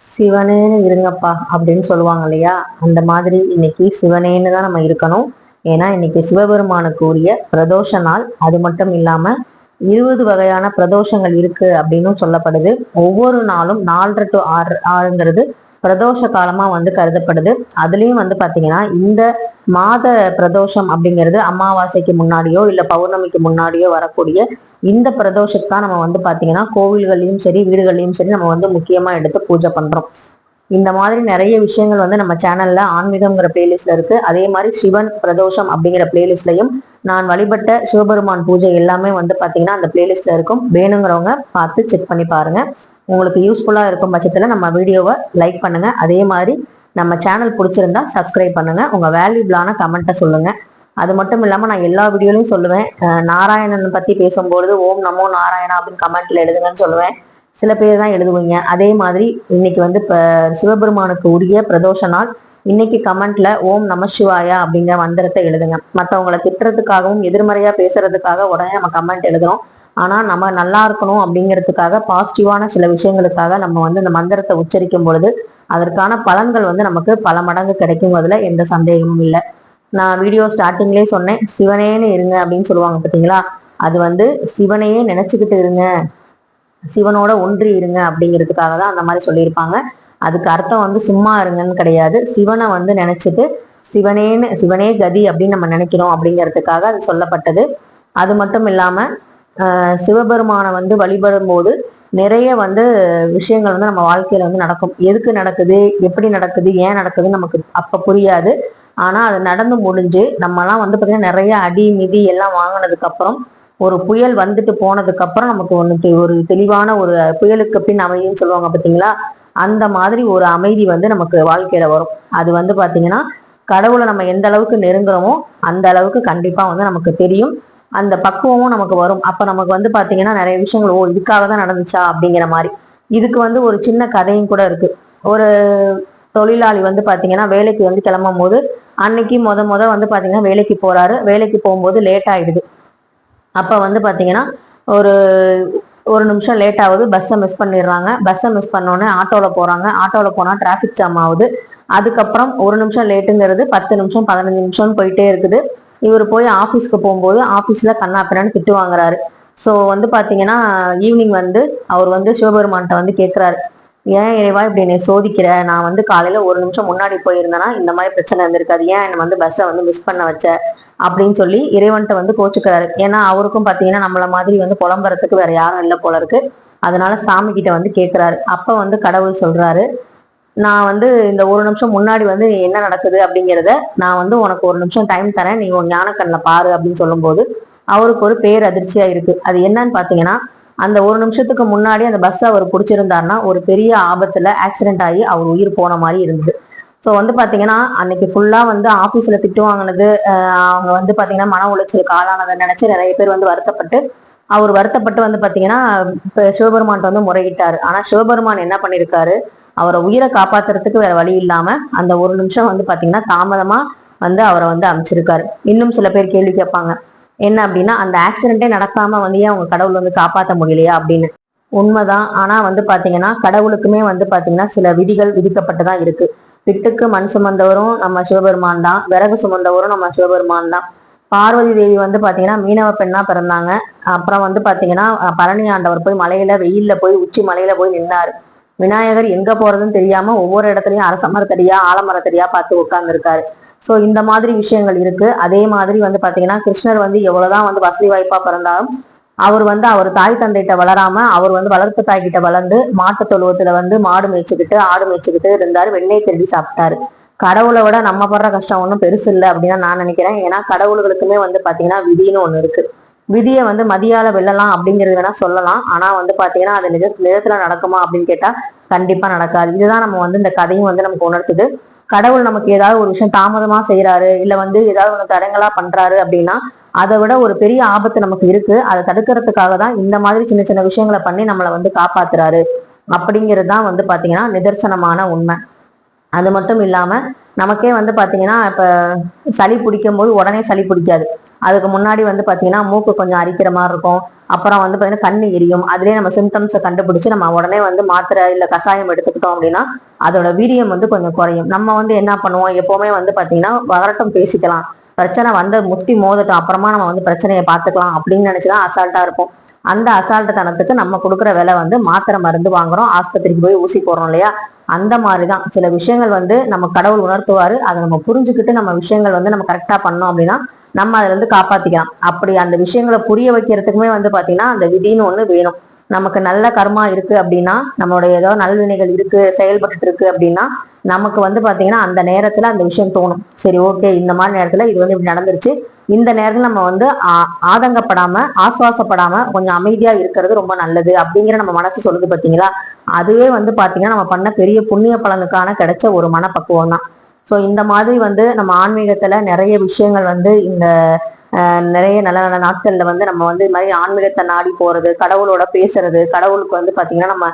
சிவனேன்னு இருங்கப்பா அப்படின்னு சொல்லுவாங்க இல்லையா? அந்த மாதிரி இன்னைக்கு சிவனேன்னு தான் நம்ம இருக்கணும். ஏன்னா இன்னைக்கு சிவபெருமானுக்கு உரிய பிரதோஷ நாள். அது மட்டும் இல்லாம இருபது வகையான பிரதோஷங்கள் இருக்கு அப்படின்னு சொல்லப்படுது. ஒவ்வொரு நாளும் நாலரை டு ஆறு ஆறுங்கிறது பிரதோஷ காலமா வந்து கருதப்படுது. அதுலயும் வந்து பாத்தீங்கன்னா இந்த மாத பிரதோஷம் அப்படிங்கிறது அமாவாசைக்கு முன்னாடியோ இல்ல பௌர்ணமிக்கு முன்னாடியோ வரக்கூடிய இந்த பிரதோஷத்தை தான் நம்ம வந்து பாத்தீங்கன்னா கோவில்கள்லயும் சரி வீடுகள்லயும் சரி நம்ம வந்து முக்கியமா எடுத்து பூஜை பண்றோம். இந்த மாதிரி நிறைய விஷயங்கள் வந்து நம்ம சேனல்ல ஆன்மீகம்ங்கிற பிளேலிஸ்ட்ல இருக்கு. அதே மாதிரி சிவன் பிரதோஷம் அப்படிங்கிற பிளேலிஸ்ட்லையும் நான் வழிபட்ட சிவபெருமான் பூஜை எல்லாமே வந்து பாத்தீங்கன்னா அந்த பிளேலிஸ்ட்ல இருக்கும். வேணுங்கிறவங்க பார்த்து செக் பண்ணி பாருங்க. உங்களுக்கு யூஸ்ஃபுல்லா இருக்கும் பட்சத்துல நம்ம வீடியோவை லைக் பண்ணுங்க. அதே மாதிரி நம்ம சேனல் பிடிச்சிருந்தா சப்ஸ்கிரைப் பண்ணுங்க. உங்க வேல்யூபிளான கமெண்ட்டை சொல்லுங்க. அது மட்டும் இல்லாம நான் எல்லா வீடியோலையும் சொல்லுவேன். நாராயணன் பத்தி பேசும்பொழுது ஓம் நமோ நாராயணா அப்படின்னு கமெண்ட்ல எழுதுங்கன்னு சொல்லுவேன். சில பேர் தான் எழுதுவீங்க. அதே மாதிரி இன்னைக்கு வந்து இப்போ சிவபெருமானுக்கு உரிய பிரதோஷ நாள். இன்னைக்கு கமெண்ட்ல ஓம் நம சிவாயா அப்படிங்கிற மந்திரத்தை எழுதுங்க. மற்றவங்களை திட்டுறதுக்காகவும் எதிர்மறையா பேசுறதுக்காக உடனே நம்ம கமெண்ட் எழுதுறோம். ஆனா நம்ம நல்லா இருக்கணும் அப்படிங்கிறதுக்காக பாசிட்டிவான சில விஷயங்களுக்காக நம்ம வந்து இந்த மந்திரத்தை உச்சரிக்கும் பொழுது அதற்கான பலன்கள் வந்து நமக்கு பல மடங்கு கிடைக்கும் அதுல எந்த சந்தேகமும் இல்லை. நான் வீடியோ ஸ்டார்டிங்லேயே சொன்னேன் சிவனேன்னு இருங்க அப்படின்னு சொல்லுவாங்க பார்த்தீங்களா? அது வந்து சிவனையே நினைச்சுக்கிட்டு இருங்க. சிவனோட ஒன்றி இருங்க அப்படிங்கிறதுக்காக தான் அந்த மாதிரி சொல்லியிருப்பாங்க. அதுக்கு அர்த்தம் வந்து சும்மா இருங்கன்னு கிடையாது. சிவனை வந்து நினைச்சிட்டு சிவனேன்னு சிவனே கதி அப்படின்னு நம்ம நினைக்கிறோம் அப்படிங்கிறதுக்காக அது சொல்லப்பட்டது. அது மட்டும் இல்லாம ஆஹ் சிவபெருமானை வந்து வழிபடும் போது நிறைய வந்து விஷயங்கள் வந்து நம்ம வாழ்க்கையில வந்து நடக்கும். எதுக்கு நடக்குது எப்படி நடக்குது ஏன் நடக்குதுன்னு நமக்கு அப்ப புரியாது. ஆனா அது நடந்து முடிஞ்சு நம்மலாம் வந்து பாத்தீங்கன்னா நிறைய அடி மிதி எல்லாம் வாங்கினதுக்கு அப்புறம் ஒரு புயல் வந்துட்டு போனதுக்கு அப்புறம் நமக்கு ஒன்று ஒரு தெளிவான ஒரு புயலுக்கு பின் அமைதின்னு சொல்லுவாங்க பார்த்தீங்களா அந்த மாதிரி ஒரு அமைதி வந்து நமக்கு வாழ்க்கையில வரும். அது வந்து பாத்தீங்கன்னா கடவுளை நம்ம எந்த அளவுக்கு நெருங்குறோமோ அந்த அளவுக்கு கண்டிப்பா வந்து நமக்கு தெரியும். அந்த பக்குவமும் நமக்கு வரும். அப்ப நமக்கு வந்து பாத்தீங்கன்னா நிறைய விஷயங்கள் ஓ இதுக்காக தான் நடந்துச்சா அப்படிங்கிற மாதிரி. இதுக்கு வந்து ஒரு சின்ன கதையும் கூட இருக்கு. ஒரு தொழிலாளி வந்து பாத்தீங்கன்னா வேலைக்கு வந்து கிளம்பும் போது அன்னைக்கு முத முத வந்து பாத்தீங்கன்னா வேலைக்கு போறாரு. வேலைக்கு போகும்போது லேட் ஆயிடுது. அப்போ வந்து பார்த்தீங்கன்னா ஒரு ஒரு நிமிஷம் லேட் ஆகுது பஸ்ஸை மிஸ் பண்ணிடுறாங்க. பஸ்ஸை மிஸ் பண்ணோன்னே ஆட்டோவில் போகிறாங்க ஆட்டோவில் போனால் டிராஃபிக் ஜாம் ஆகுது. அதுக்கப்புறம் ஒரு நிமிஷம் லேட்டுங்கிறது பத்து நிமிஷம் பதினஞ்சு நிமிஷம்னு போயிட்டே இருக்குது. இவர் போய் ஆஃபீஸ்க்கு போகும்போது ஆஃபீஸில் கண்ணா பின்னான்னு திட்டு வாங்குறாரு. ஸோ வந்து பார்த்தீங்கன்னா ஈவினிங் வந்து அவர் வந்து சிவபெருமான்கிட்ட வந்து கேட்குறாரு ஏன் இறைவா இப்படி என்னை சோதிக்கிற? நான் வந்து காலையில் ஒரு நிமிஷம் முன்னாடி போயிருந்தேன்னா இந்த மாதிரி பிரச்சனை இருந்திருக்காது. ஏன் என்னை வந்து பஸ்ஸை வந்து மிஸ் பண்ண வச்ச? அப்படின்னு சொல்லி இறைவன்ட்ட வந்து கோச்சுக்கிறாரு. ஏன்னா அவருக்கும் பாத்தீங்கன்னா நம்மள மாதிரி வந்து புலம்புறதுக்கு வேற யாரும் இல்லை போல இருக்கு. அதனால சாமி கிட்ட வந்து கேட்கிறாரு அப்ப வந்து கடவுள் சொல்றாரு நான் வந்து இந்த ஒரு நிமிஷம் முன்னாடி வந்து என்ன நடக்குது அப்படிங்கிறத நான் வந்து உனக்கு ஒரு நிமிஷம் டைம் தரேன். நீ உன் ஞானக்கண்ணில் பாரு அப்படின்னு சொல்லும்போது அவருக்கு ஒரு பேர் அதிர்ச்சியா இருக்கு. அது என்னன்னு பாத்தீங்கன்னா அந்த ஒரு நிமிஷத்துக்கு முன்னாடி அந்த பஸ் அவர் பிடிச்சிருந்தாருன்னா ஒரு பெரிய ஆபத்துல ஆக்சிடென்ட் ஆகி அவர் உயிர் போன மாதிரி இருந்தது. ஸோ வந்து பார்த்தீங்கன்னா அன்னைக்கு ஃபுல்லாக வந்து ஆஃபீஸில் திட்டு வாங்கினது அவங்க வந்து பார்த்தீங்கன்னா மன உளைச்சலுக்கு ஆளானதை நினச்சி நிறைய பேர் வந்து வருத்தப்பட்டு அவர் வருத்தப்பட்டு வந்து பார்த்தீங்கன்னா இப்போ சிவபெருமான்ட்ட வந்து முறையிட்டார். ஆனால் சிவபெருமான் என்ன பண்ணியிருக்காரு அவரை உயிரை காப்பாத்துறதுக்கு வேற வழி இல்லாமல் அந்த ஒரு நிமிஷம் வந்து பார்த்தீங்கன்னா தாமதமாக வந்து அவரை வந்து அமைச்சிருக்காரு. இன்னும் சில பேர் கேள்வி கேட்பாங்க. என்ன அப்படின்னா அந்த ஆக்சிடென்ட்டே நடக்காம வந்து ஏன் அவங்க கடவுள் வந்து காப்பாற்ற முடியலையா அப்படின்னு. உண்மைதான். ஆனால் வந்து பார்த்தீங்கன்னா கடவுளுக்குமே வந்து பார்த்தீங்கன்னா சில விதிகள் விதிக்கப்பட்டு தான் இருக்குது பிட்டுக்கு மண் சுமந்தவரும் நம்ம சிவபெருமான் தான். விறகு சுமந்தவரும் நம்ம சிவபெருமான் தான். பார்வதி தேவி வந்து பாத்தீங்கன்னா மீனவ பெண்ணா பிறந்தாங்க. அப்புறம் வந்து பாத்தீங்கன்னா பழனி ஆண்டவர் போய் மலையில வெயில்ல போய் உச்சி மலையில போய் நின்னாரு. விநாயகர் எங்க போறதுன்னு தெரியாம ஒவ்வொரு இடத்துலயும் அரச மரத்தடியா ஆலமரத்தடியா பார்த்து உட்கார்ந்துருக்காரு. சோ இந்த மாதிரி விஷயங்கள் இருக்கு. அதே மாதிரி வந்து பாத்தீங்கன்னா கிருஷ்ணர் வந்து எவ்வளவுதான் வந்து வசதி வாய்ப்பா பிறந்தாலும் அவர் வந்து அவர் தாய் தந்தைகிட்ட வளராம அவர் வந்து வளர்ப்பு தாய் கிட்ட வளர்ந்து மாட்டு தொழுவத்துல வந்து மாடு மேய்ச்சிக்கிட்டு ஆடு மேய்ச்சிக்கிட்டு இருந்தாரு. வெண்ணெய் திருடி சாப்பிட்டாரு. கடவுளை விட நம்ம படுற கஷ்டம் ஒன்றும் பெருசு இல்லை அப்படின்னு நான் நினைக்கிறேன். ஏன்னா கடவுள்களுக்குமே வந்து பாத்தீங்கன்னா விதின்னு ஒன்று இருக்கு. விதியை வந்து மதியால வெல்லலாம் அப்படிங்கிறது வேணா சொல்லலாம். ஆனா வந்து பாத்தீங்கன்னா அது நிஜ நிஜத்துல நடக்குமா அப்படின்னு கேட்டா கண்டிப்பா நடக்காது. இதுதான் நம்ம வந்து இந்த கதையும் வந்து நமக்கு உணர்த்துது. கடவுள் நமக்கு ஏதாவது ஒரு விஷயம் தாமதமா செய்யறாரு இல்ல வந்து ஏதாவது ஒன்று தடங்களா பண்றாரு அப்படின்னா அதை விட ஒரு பெரிய ஆபத்து நமக்கு இருக்கு. அதை தடுக்கிறதுக்காக தான் இந்த மாதிரி சின்ன சின்ன விஷயங்களை பண்ணி நம்மளை வந்து காப்பாத்துறாரு. அப்படிங்கிறது தான் வந்து பாத்தீங்கன்னா நிதர்சனமான உண்மை. அது மட்டும் இல்லாம நமக்கே வந்து பாத்தீங்கன்னா இப்ப சளி பிடிக்கும் போது உடனே சளி பிடிக்காது. அதுக்கு முன்னாடி வந்து பாத்தீங்கன்னா மூக்கு கொஞ்சம் அரிக்கிற மாதிரி இருக்கும். அப்புறம் வந்து பார்த்தீங்கன்னா கண்ணு எரியும். அதுலேயே நம்ம சிம்டம்ஸை கண்டுபிடிச்சு நம்ம உடனே வந்து மாத்திரை இல்லை கஷாயம் எடுத்துக்கிட்டோம் அப்படின்னா அதோட வீரியம் வந்து கொஞ்சம் குறையும். நம்ம வந்து என்ன பண்ணுவோம்? எப்பவுமே வந்து பார்த்தீங்கன்னா வரட்டும் பேசிக்கலாம். பிரச்சனை வந்து முத்தி மோதட்டும். அப்புறமா நம்ம வந்து பிரச்சனையை பார்த்துக்கலாம் அப்படின்னு நினச்சிதான் அசால்ட்டாக இருப்போம் அந்த அசால்ட்டு தனத்துக்கு நம்ம கொடுக்குற விலை வந்து மாத்திரை மருந்து வாங்குறோம். ஆஸ்பத்திரிக்கு போய் ஊசி போடுறோம் இல்லையா? அந்த மாதிரி தான் சில விஷயங்கள் வந்து நம்ம கடவுள் உணர்த்துவாரு. அதை நம்ம புரிஞ்சுக்கிட்டு நம்ம விஷயங்கள் வந்து நம்ம கரெக்டாக பண்ணோம் அப்படின்னா நம்ம அதுலேருந்து காப்பாற்றிக்கலாம் அப்படி அந்த விஷயங்களை புரிய வைக்கிறதுக்குமே வந்து பார்த்தீங்கன்னா அந்த விதின்னு ஒன்று வேணும். நமக்கு நல்ல கர்மா இருக்கு அப்படின்னா நம்மளுடைய ஏதோ நல்வினைகள் இருக்கு செயல்பட்டு இருக்கு அப்படின்னா நமக்கு வந்து பாத்தீங்கன்னா அந்த நேரத்துல அந்த விஷயம் தோணும். சரி ஓகே இந்த மாதிரி நேரத்துல இது வந்து இப்படி நடந்துருச்சு. இந்த நேரத்துல நம்ம வந்து ஆதங்கப்படாம ஆசுவாசப்படாம கொஞ்சம் அமைதியா இருக்கிறது ரொம்ப நல்லது அப்படிங்கிற நம்ம மனசு சொல்லுது பாத்தீங்களா? அதுவே வந்து பாத்தீங்கன்னா நம்ம பண்ண பெரிய புண்ணிய பலனுக்கான கிடைச்ச ஒரு மனப்பக்குவம் தான் ஸோ இந்த மாதிரி வந்து நம்ம ஆன்மீகத்துல நிறைய விஷயங்கள் வந்து இந்த நிறைய நல்ல நல்ல நாட்கள்ல வந்து நம்ம வந்து இது மாதிரி ஆன்மீகத்தை நாடி போறது கடவுளோட பேசுறது கடவுளுக்கு வந்து பாத்தீங்கன்னா நம்ம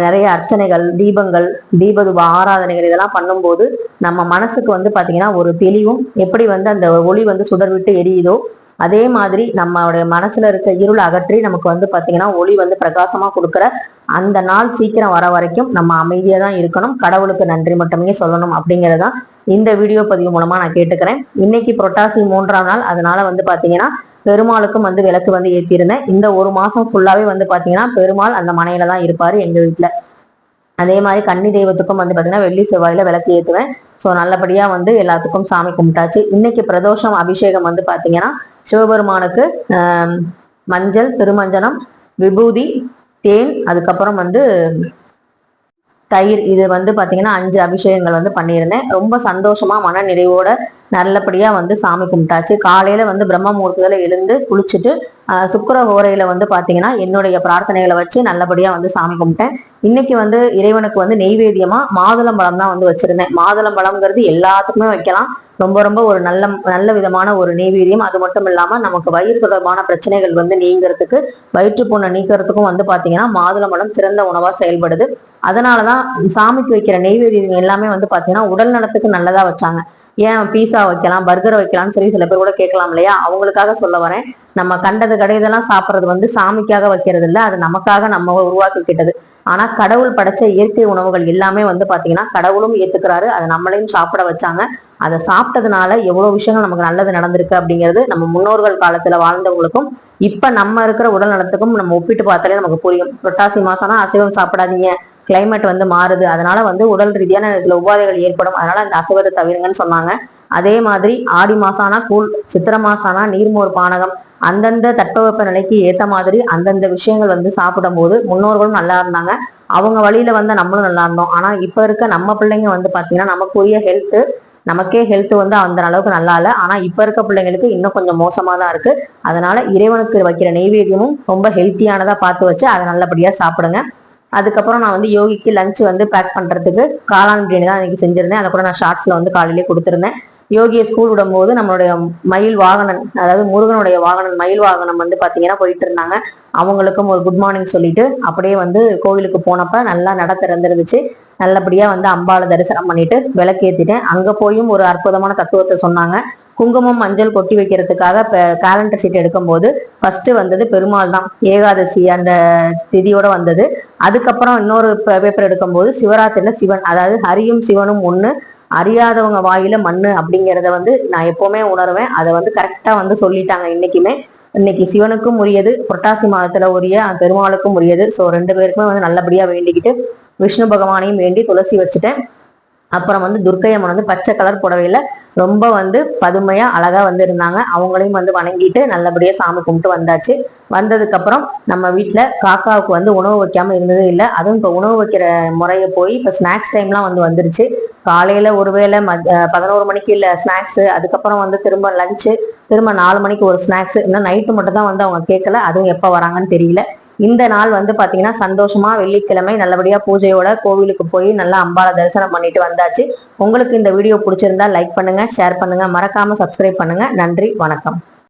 நிறைய அர்ச்சனைகள் தீபங்கள் தீபதுப ஆராதனைகள் இதெல்லாம் பண்ணும்போது நம்ம மனசுக்கு வந்து பாத்தீங்கன்னா ஒரு தெளிவும் எப்படி வந்து அந்த ஒளி வந்து சுடர் விட்டு எரியுதோ அதே மாதிரி நம்மளுடைய மனசுல இருக்க இருள் அகற்றி நமக்கு வந்து பாத்தீங்கன்னா ஒளி வந்து பிரகாசமா கொடுக்குற அந்த நாள் சீக்கிரம் வர வரைக்கும் நம்ம அமைதியா தான் இருக்கணும். கடவுளுக்கு நன்றி மட்டுமே சொல்லணும் அப்படிங்கறதான் இந்த வீடியோ பதிவு மூலமா நான் கேட்டுக்கிறேன். இன்னைக்கு புரட்டாசி மூன்றாம் நாள். அதனால வந்து பாத்தீங்கன்னா பெருமாளுக்கும் வந்து விளக்கு வந்து ஏற்றிருந்தேன் இந்த ஒரு மாசம் ஃபுல்லாவே வந்து பாத்தீங்கன்னா பெருமாள் அந்த மனையில தான் இருப்பாரு எங்க வீட்டுல அதே மாதிரி கன்னி தெய்வத்துக்கும் வந்து பாத்தீங்கன்னா வெள்ளி செவ்வாயில விளக்கு ஏற்றுவேன் ஸோ நல்லபடியா வந்து எல்லாத்துக்கும் சாமி கும்பிட்டாச்சு. இன்னைக்கு பிரதோஷம் அபிஷேகம் வந்து பாத்தீங்கன்னா சிவபெருமானுக்கு மஞ்சள் திருமஞ்சனம் விபூதி தேன் அதுக்கப்புறம் வந்து தயிர் இது வந்து பார்த்தீங்கன்னா அஞ்சு அபிஷேகங்கள் வந்து பண்ணியிருந்தேன். ரொம்ப சந்தோஷமா மன நிறைவோட நல்லபடியா வந்து சாமி கும்பிட்டாச்சு. காலையில வந்து பிரம்ம முகூர்த்தத்துல எழுந்து குளிச்சுட்டு சுக்கர ஓரையில வந்து பாத்தீங்கன்னா என்னுடைய பிரார்த்தனைகளை வச்சு நல்லபடியா வந்து சாமி கும்பிட்டேன். இன்னைக்கு வந்து இறைவனுக்கு வந்து நெய்வேத்தியமா மாதுளம்பழம் தான் வந்து வச்சிருந்தேன். மாதுளம்பழம்ங்கிறது எல்லாத்துக்குமே வைக்கலாம். ரொம்ப ரொம்ப ஒரு நல்ல நல்ல விதமான ஒரு நெய்வேதியம் அது மட்டும் இல்லாம நமக்கு வயிறு தொடர்பான பிரச்சனைகள் வந்து நீங்கிறதுக்கு வயிற்றுப்புண்ணை நீக்கிறதுக்கும் வந்து பாத்தீங்கன்னா மாதுளம்பழம் சிறந்த உணவா செயல்படுது. அதனாலதான் சாமிக்கு வைக்கிற நெய்வேரியம் எல்லாமே வந்து பாத்தீங்கன்னா உடல் நலத்துக்கு நல்லதா வச்சாங்க. ஏன் பீஸா வைக்கலாம் பர்கர் வைக்கலாம்னு சொல்லி சில பேர் கூட கேட்கலாம் இல்லையா? அவங்களுக்காக சொல்ல வரேன். நம்ம கண்டது கடையதெல்லாம் சாப்பிட்றது வந்து சாமிக்காக வைக்கிறது இல்லை அது நமக்காக நம்ம உருவாக்கிக்கிட்டது. ஆனா கடவுள் படைச்ச இயற்கை உணவுகள் எல்லாமே வந்து பாத்தீங்கன்னா கடவுளும் ஏத்துக்கிறாரு அதை நம்மளையும் சாப்பிட வச்சாங்க. அதை சாப்பிட்டதுனால எவ்வளோ விஷயங்கள் நமக்கு நல்லது நடந்திருக்கு அப்படிங்கிறது நம்ம முன்னோர்கள் காலத்தில் வாழ்ந்தவங்களுக்கும் இப்போ நம்ம இருக்கிற உடல் நலத்துக்கும் நம்ம ஒப்பிட்டு பார்த்தாலே நமக்கு புரியும். புரட்டாசி மாசம்னா அசைவம் சாப்பிடாதீங்க. கிளைமேட் வந்து மாறுது. அதனால வந்து உடல் ரீதியான இதில் உபாதைகள் ஏற்படும். அதனால அந்த அசைவத்தை தவிருங்கன்னு சொன்னாங்க. அதே மாதிரி ஆடி மாசானா கூழ் சித்திர மாசானா நீர்மோர் பானகம் அந்தந்த தட்பவெப்ப நிலைக்கு ஏற்ற மாதிரி அந்தந்த விஷயங்கள் வந்து சாப்பிடும் போது முன்னோர்களும் நல்லா இருந்தாங்க. அவங்க வழியில வந்து நம்மளும் நல்லா இருந்தோம். ஆனா இப்ப இருக்க நம்ம பிள்ளைங்க வந்து பாத்தீங்கன்னா நமக்குரிய ஹெல்த்து நமக்கே ஹெல்த் வந்து அந்த அளவுக்கு நல்லா இல்லை. ஆனால் இப்போ இருக்க பிள்ளைங்களுக்கு இன்னும் கொஞ்சம் மோசமாக தான் இருக்குது அதனால் இறைவனுக்கு வைக்கிற நெய்வேத்தியமும் ரொம்ப ஹெல்த்தியானதாக பார்த்து வச்சு அதை நல்லபடியாக சாப்பிடுங்க. அதுக்கப்புறம் நான் வந்து யோகிக்கு லஞ்ச் வந்து பேக் பண்ணுறதுக்கு காளான் பிரியாணி தான் எனக்கு செஞ்சிருந்தேன். அதை கூட நான் ஷார்ட்ஸில் வந்து காலையிலேயே கொடுத்துருந்தேன். யோகியை ஸ்கூல் விடும்போது நம்மளுடைய மயில் வாகனம் அதாவது முருகனுடைய வாகனம் மயில் வாகனம் வந்து பார்த்தீங்கன்னா போயிட்டு இருந்தாங்க. அவங்களுக்கும் ஒரு குட் மார்னிங் சொல்லிட்டு அப்படியே வந்து கோவிலுக்கு போனப்ப நல்லா நட திறந்துருந்துச்சு. நல்லபடியா வந்து அம்பாவை தரிசனம் பண்ணிட்டு விளக்கேத்திட்டேன். அங்க போயும் ஒரு அற்புதமான தத்துவத்தை சொன்னாங்க. குங்குமம் மஞ்சள் கொட்டி வைக்கிறதுக்காக கேலண்டர் ஷீட் எடுக்கும்போது ஃபர்ஸ்ட் வந்தது பெருமாள் தான். ஏகாதசி அந்த திதியோட வந்தது. அதுக்கப்புறம் இன்னொரு பேப்பர் எடுக்கும்போது சிவராத்திரில சிவன் அதாவது ஹரியும் சிவனும் ஒண்ணு அறியாதவங்க வாயில மண்ணு அப்படிங்கிறத வந்து நான் எப்பவுமே உணர்வேன். அதை வந்து கரெக்டா வந்து சொல்லிட்டாங்க இன்னைக்குமே. இன்னைக்கு சிவனுக்கும் உரியது புரட்டாசி மாதத்துல உரிய பெருமாளுக்கும் உரியது. ஸோ ரெண்டு பேருக்குமே வந்து நல்லபடியா வேண்டிக்கிட்டு விஷ்ணு பகவானையும் வேண்டி துளசி வச்சுட்டேன். அப்புறம் வந்து துர்க்கையம்மன் வந்து பச்சை கலர் புடவையில ரொம்ப வந்து பதுமையா அழகா வந்து இருந்தாங்க. அவங்களையும் வந்து வணங்கிட்டு நல்லபடியா சாமி கும்பிட்டு வந்தாச்சு. வந்ததுக்கு அப்புறம் நம்ம வீட்டுல காக்காவுக்கு வந்து உணவு வைக்காம இருந்ததே இல்லை. அதுவும் இப்ப உணவு வைக்கிற முறையை போய் இப்ப ஸ்நாக்ஸ் டைம்லாம் வந்து வந்துருச்சு. காலையில ஒருவேளை பதினோரு மணிக்கு இல்ல ஸ்நாக்ஸ் அதுக்கப்புறம் வந்து திரும்ப லஞ்சு திரும்ப நாலு மணிக்கு ஒரு ஸ்நாக்ஸ் இன்னும் நைட்டு மட்டும் தான் வந்து அவங்க கேட்கல. அதுவும் எப்ப வராங்கன்னு தெரியல. இந்த நாள் வந்து பாத்தீங்கன்னா சந்தோஷமா வெள்ளிக்கிழமை நல்லபடியா பூஜையோட கோவிலுக்கு போய் நல்லா அம்பால தரிசனம் பண்ணிட்டு வந்தாச்சு. உங்களுக்கு இந்த வீடியோ பிடிச்சிருந்தா லைக் பண்ணுங்க ஷேர் பண்ணுங்க. மறக்காம சப்ஸ்கிரைப் பண்ணுங்க. நன்றி வணக்கம்.